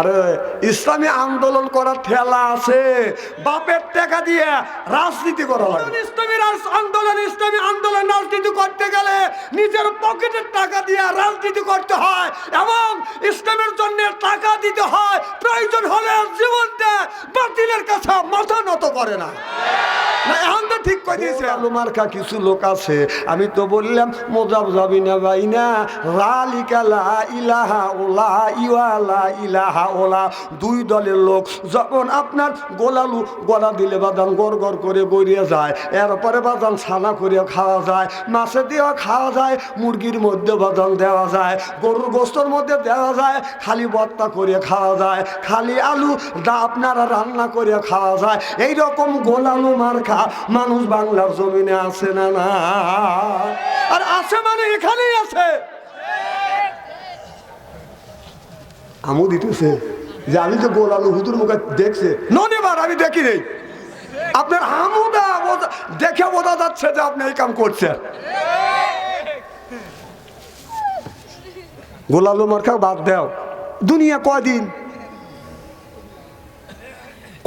আরে, ইসলামী আন্দোলন করার ঠেলা আছে। বাপের টাকা দিয়ে রাজনীতি করা লাগে। ইসলামী আন্দোলন ইসলামী আন্দোলন রাজনীতি করতে গেলে নিজের পকেটের টাকা দিয়ে রাজনীতি করতে হয় এবং ইসলামের জন্য টাকা দিতে হয়। প্রয়োজন হলে জীবন দেয় বাতিলের কাছে মাথা নত করে না। এখন তো ঠিক কিছু লোক আছে, আমি তো বললাম না ভাই না ইলাহা ওলা দুই দলের লোক আপনার দিলে করে গড়িয়ে যায়, এরপরে বাদান ছানা করে খাওয়া যায়, মাছে দিয়েও খাওয়া যায়, মুরগির মধ্যে বাদান দেওয়া যায়, গরুর গোস্তর মধ্যে দেওয়া যায়, খালি বত্তা করে খাওয়া যায়, খালি আলু দা আপনারা রান্না করে খাওয়া যায়। এইরকম গোলালু মার্কা মানুষ বাংলার জমিনে আছে না না? আর আছে মানে এখানেই আছে। আমও দিতেছে যে আমি তো গোল আলু হুতুর মুখে দেখছে। ননিবার আমি দেখি নেই। আপনার আমুদা দেখে বোঝা যাচ্ছে যে আপনি এই কাম করছেন। গোলালু মার্কা বাদ দাও। দুনিয়া কয়দিন?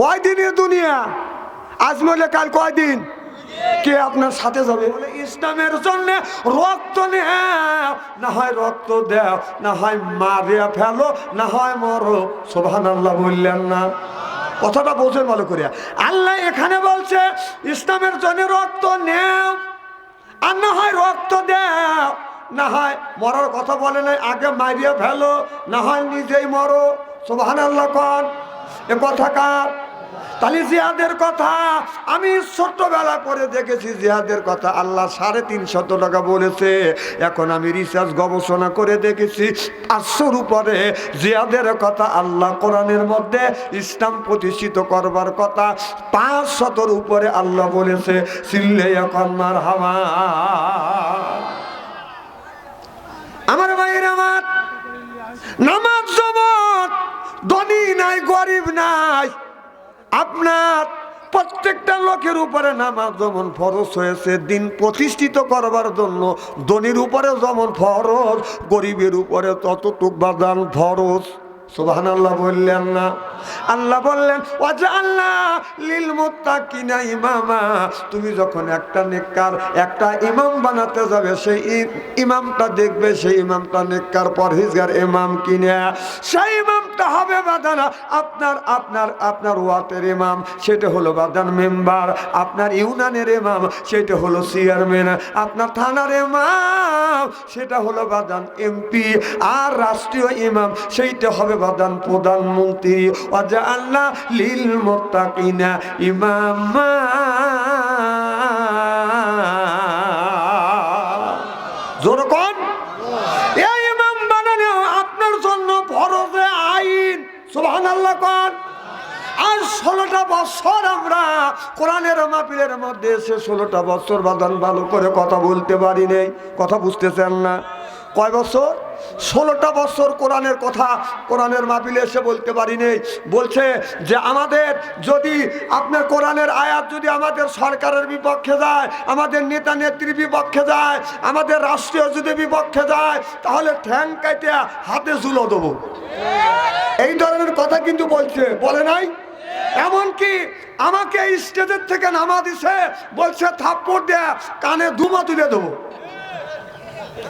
কয়দিনের দুনিয়া? আজ মলে কাল কয়দিন কে আপনার সাথে যাবে? ইসলামের জন্য রক্ত না হয় রক্ত দেও, না হয় মারিয়া ফেলো, না হয় মরো। সোভান আল্লাহ বললেন না। কথাটা বোঝেন ভালো করিয়া। আল্লাহ এখানে বলছে, ইসলামের জন্য রক্ত নেও, আর না হয় রক্ত দেও। না হয় মরার কথা বলে নাই, আগে মারিয়া ফেলো, না হয় নিজেই মরো। সোভান আল্লাহ কন। এ কথা কার? তাহলে জিহাদের কথা আমি ছোট্টবেলা করে দেখেছি, জিহাদের কথা আল্লাহ সাড়ে তিনশত টাকা বলেছে। এখন আমি রিসার্চ গবেষণা করে দেখেছি, পাঁচশোর উপরে জিহাদের কথা আল্লাহ কোরআনের মধ্যে ইসলাম প্রতিষ্ঠিত করবার কথা পাঁচ শতর উপরে আল্লাহ বলেছে, সিল্লে মার হাওয়া আমার ভাইয়ের আমার, নামাজ জমত, ধনী নাই, গরিব নাই। আপনার প্রত্যেকটা লোকের উপরে নামাজ যেমন ফরজ হয়েছে, দিন প্রতিষ্ঠিত করবার জন্য ধনীর উপরে যেমন ফরজ, গরিবের উপরে ততটুক বাদান ফরজ। আল্লাহ বললেন ইমামা। তুমি যখন একটা একটা ইমাম বানাতে যাবে, সেই ইমামটা দেখবে, সেই ইমামটা নেককার পরহেজগার ইমাম কিনে। সেই ইমামটা হবে বাদানা। আপনার আপনার আপনার ওয়াতের ইমাম, সেটা হলো বাদান মেম্বার। আপনার ইউনানের ইমাম, সেটা হলো চেয়ারম্যান। আপনার থানার ইমাম, সেটা হলো বাদান এমপি। আর রাষ্ট্রীয় ইমাম, সেইটা হবে বাদান প্রধানমন্ত্রী অজা আল্লাহ লিল মোত্তাকিনা ইমামা। ষোলোটা বছর আমরা কোরআনের মাপিলের মধ্যে এসে ষোলোটা বছর বাদান ভালো করে কথা বলতে পারি নেই। কথা বুঝতেছেন না? কয় বছর? ষোলোটা বছর কোরআনের কথা কোরআনের মাপিলে এসে বলতে পারি নেই। বলছে যে আমাদের যদি আপনার কোরআনের আয়াত যদি আমাদের সরকারের বিপক্ষে যায়, আমাদের নেতা নেত্রীর বিপক্ষে যায়, আমাদের রাষ্ট্রীয় যদি বিপক্ষে যায়, তাহলে ঠ্যাং কাটে হাতে ঝুলো দেবো। এই ধরনের কথা কিন্তু বলছে। বলে নাই? এমনকি আমাকে স্টেজের থেকে নামা দিছে, বলছে, থাপ্পড় দেয়া কানে ধুমা তুলে দেবো।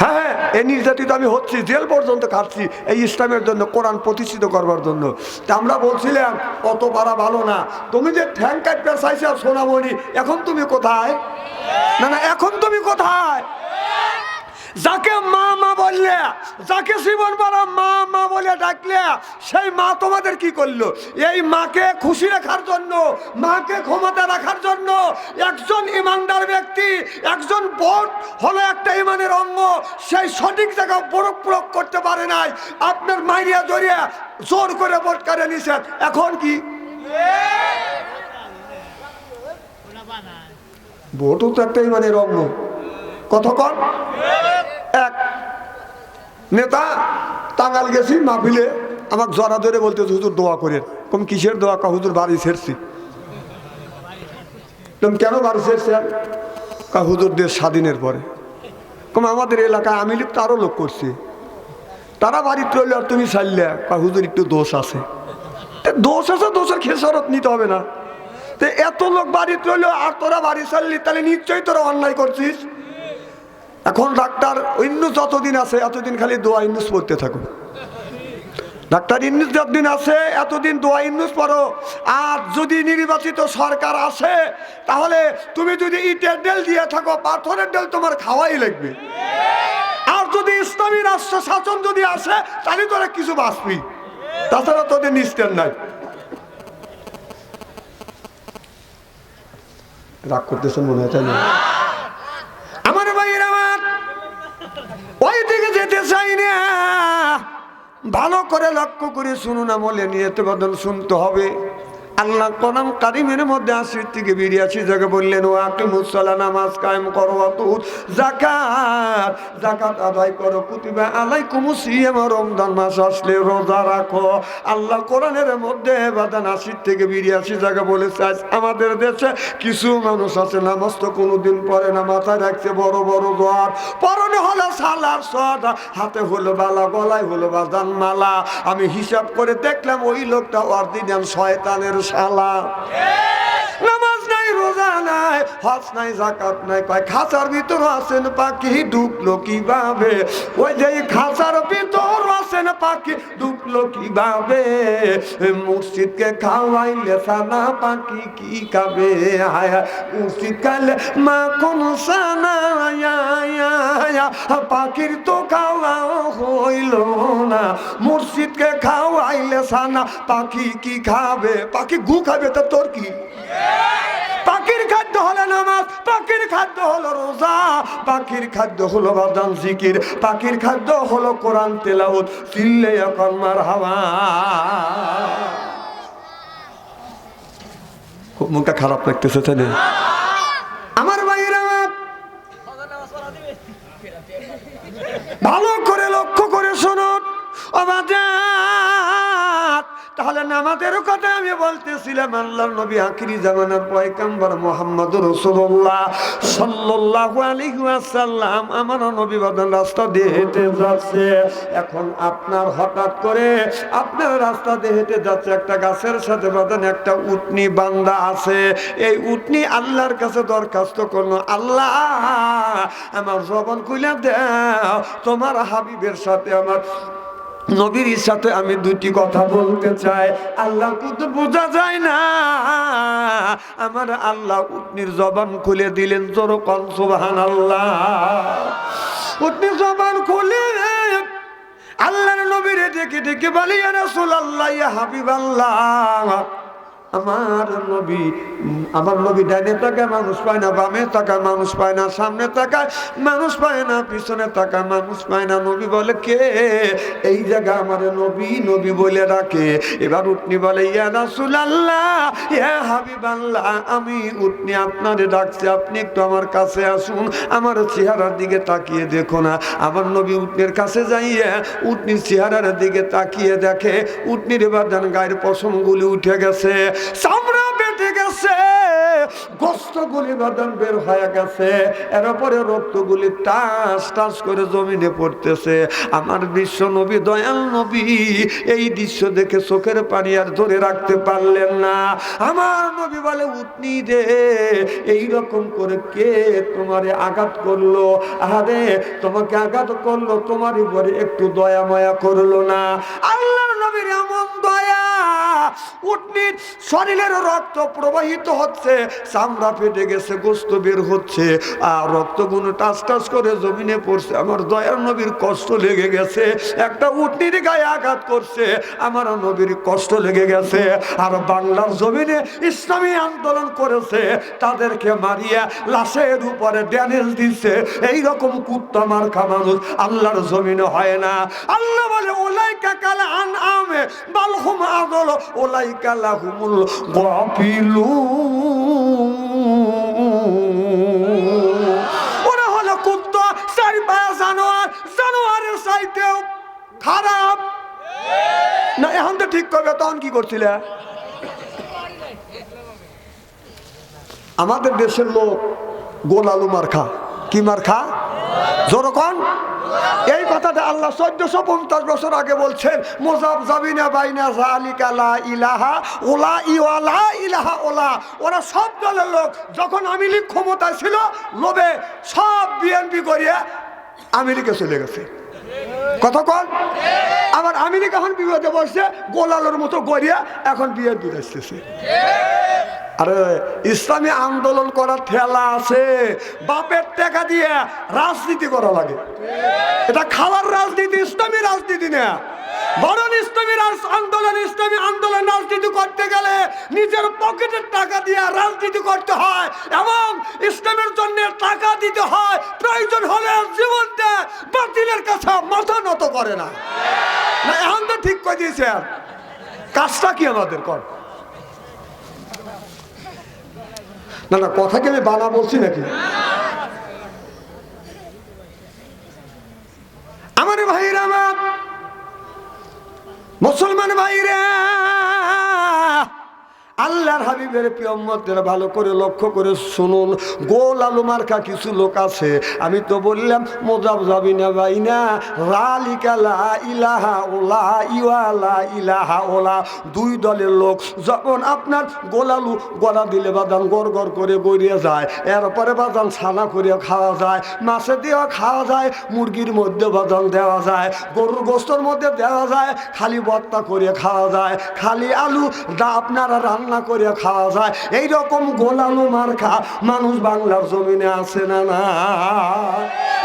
হ্যাঁ হ্যাঁ এই নির্যাতিত আমি হচ্ছি, জেল পর্যন্ত খাচ্ছি, এই ইসলামের জন্য, কোরআন প্রতিষ্ঠিত করবার জন্য। তা আমরা বলছিলাম, অত পারা ভালো না। তুমি যে ঠ্যাং কাটতে চাইছো, সোনামণি, এখন তুমি কোথায়? না না, এখন তুমি কোথায়? যাকে মা মা বললে যাকে জীবন পারা মা মা বলে ডাকলে সেই মা তোমাদের কি করল? এই মাকে খুশি রাখার জন্য মাকে ক্ষমতা রাখার জন্য একজন ইমানদার ব্যক্তি একজন ভোট হলো একটা ইমানের অঙ্গ সেই সঠিক জায়গা প্রয়োগ প্রয়োগ করতে পারে নাই। আপনার মাইরিয়া জড়িয়ে জোর করে ভোট করে নিছেন এখন কি? ভোটও তো একটা ইমানের অঙ্গ। কতক্ষণ নেতা টাঙ্গাল গেছি মাহফিলে। আমাকে জরা ধরে বলতে হুজুর দোয়া করেন। কম কিসের দোয়া? কা হুজুর বাড়ি ছেড়ছি। তুমি কেন বাড়ি ছেড়ছেন? কা হুজুর দেশ স্বাধীনের পরে। কম আমাদের এলাকায় আমি লিপ্ত আরও লোক করছি। তারা বাড়িতে রইল আর তুমি চাইলে কয়, হুজুর একটু দোষ আছে। দোষ আছে দোষের খেসারত নিতে হবে না। তো এত লোক বাড়িতে রইল আর তোরা বাড়ি চাললি তাহলে নিশ্চয়ই তোরা অন্যায় করছিস। এখন ডাক্তার ইন্নুস যতদিন আছে, এতদিন খালি দোয়া ইন্নুস পড়তে থাকো। ডাক্তার ইন্নুস যতদিন আছে, এতদিন দোয়া ইন্নুস পড়ো। আর যদি নির্বাচিত সরকার আসে, তাহলে তুমি যদি ইটের ডেল দিয়ে থাকো, পাথরের ডেল তোমার খাওয়াই লাগবে। আর যদি ইসলামী রাষ্ট্র শাসন যদি আসে, তাহলে তোরা কিছু বাঁচবি। তাছাড়া তোদের নিস্তের নাই। রাগ করতেছেন মনে হয়, তাই না? ভালো করে লক্ষ্য করে শুনুন আমলে নিয়তে বদল শুনতে হবে। আল্লাহ কোরআন কারিমের মধ্যে আশির থেকে বেরিয়ে আসি, যাকে বললেন ও আকি মুসলা নামাজ কায়েম করো অতুর জাকাত জাকাত আদায় করো, কুতিবা আলাই কুমুসিয়াম রমজান মাস আসলে রোজা রাখো। আল্লাহ কোরআনের মধ্যে বাদান আশির থেকে বেরিয়ে আসি, যাকে বলেছে আজ আমাদের দেশে কিছু মানুষ আছে, নামাজ তো কোনোদিন পরে না, মাথায় রাখছে বড় বড় জ্বর। পরনে হলো সালার সদ, হাতে হলো বালা, গলায় হলো বাদান মালা। আমি হিসাব করে দেখলাম, ওই লোকটা অর্দিনাম শয়তানের শালা। নামাজ নাই, রোজা নাই, হজ নাই জাকাত নাই। কয়, খাঁচার ভিতর আছেন পাখি, ঢুকলো কীভাবে? ওই যে খাঁচার পাখি ঢুকলো কীভাবে? মুর্শিদকে খাওয়াইলে সানা পাখি কি খাবে হায়, মুর্শিদ খাইলে মা কোন আয়া, আয়া, আয়া, পাখির তো খাওয়া হইল না। মুর্শিদকে খাওয়াইলে সানা পাখি কি খাবে? পাখি গু খাবে তা তোর কি পাখির খাদ্য হলো নামাজ পাখির খাদ্য হলো রোজা, পাখির খাদ্য হলো বাদাম জিকির, পাখির খাদ্য হলো কোরআন তেলাউত চিল্লে এখন মার হাওয়া। খুব মুখটা খারাপ লাগতেছে, তাই না? তাহলে নামাজের কথা আমি বলতেছিলাম, আল্লাহর নবী আখিরি জামানার পয়কাম্বর মোহাম্মদ রসুল্লাহ সাল্লাল্লাহু আলাইহি ওয়াসাল্লাম। আমার নবী বাদন রাস্তা দিয়ে হেঁটে যাচ্ছে। এখন আপনার হঠাৎ করে আপনার রাস্তা দিয়ে হেঁটে যাচ্ছে একটা গাছের সাথে বাদন একটা উটনি বান্দা আছে। এই উটনি আল্লাহর কাছে দরখাস্ত করল, আল্লাহ, আমার জবন খুলে দাও, তোমার হাবিবের সাথে আমার নবীর সাথে আমি দুটি কথা বলতে চাই। আল্লাহ কিন্তু বোঝা যায় না। আমার আল্লাহ উটনির জবান খুলে দিলেন তোর কনসুবাহান আল্লাহ উটনির জবান খুলে আল্লাহর নবীরে ডেকে ডেকে বলি সুল আল্লাহ হাবিব আল্লাহ আমার নবী আমার নবী ডাইনে তাকায়, মানুষ পায় না, বামে তাকায়, মানুষ পায় না, সামনে তাকায়, মানুষ পায় না, পিছনে তাকায়, মানুষ পায় না। নবী বলে, কে? এই জায়গা আমার নবী নবী বলে রাখে এবার উটনি বলে, ইয়া রাসূল আল্লাহ ইয়া হাবিব আল্লাহ আমি উটনি আপনারে ডাকছি, আপনি একটু আমার কাছে আসুন, আমার চেহারার দিকে তাকিয়ে দেখো না। আমার নবী উটনির কাছে যাইয়ে, উটনির চেহারার দিকে তাকিয়ে দেখে, উটনির বাদান গায়ের পশমগুলি উঠে গেছে। চামড়া গেছে, গোস্তগুলি বাদান বের হয়ে গেছে এরপরে রক্তগুলি টাস টাস করে জমিনে পড়তেছে। আমার বিশ্ব নবী, দয়াল নবী, এই দৃশ্য দেখে চোখের পানি আর ধরে রাখতে পারলেন না। আমার নবী বলে উটনি রে এই রকম করে কে তোমারে আঘাত করল? আরে তোমাকে আঘাত করল, তোমার উপরে একটু দয়া মায়া করল না। আল্লাহর নবীর এমন দয়া উটনির শরীরের রক্ত প্রবাহিত হচ্ছে, চামড়া ফেটে গেছে, গোস্ত বের হচ্ছে, আর রক্তগুলো টাচ টাচ করে জমিনে পড়ছে। আমার দয়ার নবীর কষ্ট লেগে গেছে, একটা উটনির গায়ে আঘাত করছে, আমার নবীর কষ্ট লেগে গেছে, আর বাংলার জমিনে ইসলামী আন্দোলন করেছে, তাদেরকে মারিয়া লাশের উপরে ড্যানেল দিচ্ছে এইরকম কুত্তা মার্কা মানুষ আল্লাহর জমিনে হয় না। আল্লাহ বলে ওলাইকা কালা আন বালহুম আদল ওলাইকা লাহুমুল গাফিলু ওরা হলো কুত্তা চারি পায়া জানোয়ার, জানোয়ারের চাইতেও খারাপ। না, এখন তো ঠিক করবে, তখন কি করছিলে? আমাদের দেশের লোক গোল আলু মার্খা কি মার্খা জোরকন? এই কথাটা আল্লাহ চোদ্দশো পঞ্চাশ বছর আগে বলছেন, মোজাব জাবিনা বাইনা ইলাহা ওলা ইওয়ালা ইলাহা ওলা। ওরা সব দলের লোক যখন আওয়ামী লীগ ছিল, লোভে সব বিএনপি করিয়া আমেরিকা চলে গেছে। কতক্ষণ আবার আমেরিকা এখন বিপদে বসছে গোলালোর মতো গড়িয়া এখন বিএনপি আসতেছে। আরে, ইসলামী আন্দোলন করার ঠেলা আছে। বাপের টাকা দিয়ে রাজনীতি করা লাগে। এটা খাওয়ার রাজনীতি, ইসলামী রাজনীতি না। বরং ইসলামী আন্দোলন ইসলামী আন্দোলন রাজনীতি করতে গেলে নিজের পকেটের টাকা দিয়ে রাজনীতি করতে হয় এবং ইসলামের জন্য টাকা দিতে হয়। প্রয়োজন হলে জীবন দেয় বাতিলের কাছে মাথা নত করে না। এখন তো ঠিক করে দিয়েছে কাজটা কি আমাদের কর। না না কথা কি আমি বানা বলছি নাকি আমার ভাইরা আমার মুসলমান ভাইরা আল্লাহর হাবিবের পিয়ম্মতের ভালো করে লক্ষ্য করে শুনুন। গোল আলু মার্কা কিছু লোক আছে, আমি তো বললাম, মোজাব যাবি না ভাই না রালিকালা ইলাহা ওলা ইওয়ালা ইলাহা ওলা দুই দলের লোক যখন আপনার গোলালু গলা দিলে বাদান গড় গড় করে গড়িয়ে যায়, এরপরে বাদান ছানা করে খাওয়া যায়, মাছে দিয়েও খাওয়া যায়, মুরগির মধ্যে বাদান দেওয়া যায়, গরুর গোস্তর মধ্যে দেওয়া যায়, খালি বত্তা করে খাওয়া যায়, খালি আলু দা আপনারা রান্না করে খাওয়া যায়। এই রকম গোলালু মার্কা মানুষ বাংলার জমিনে আছে না না?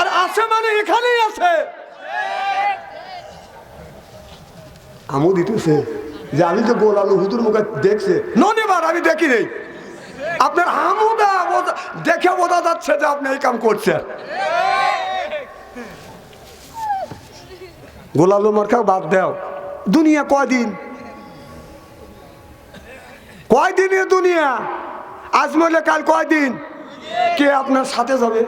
আর আছে মানে এখানেই আছে। আমু দিতেছে যে আমি তো গোলালু হুদুর মুখে দেখছে, ননেবার আমি দেখি নেই। আপনার আমুদা দেখে বোঝা যাচ্ছে যে আপনি এই কাম করছেন। গোলালু মার্কা বাদ দাও। দুনিয়া কয়দিন? কয়দিনের দুনিয়া? আজ মরলে কাল কয়দিন? কে আপনার সাথে যাবে?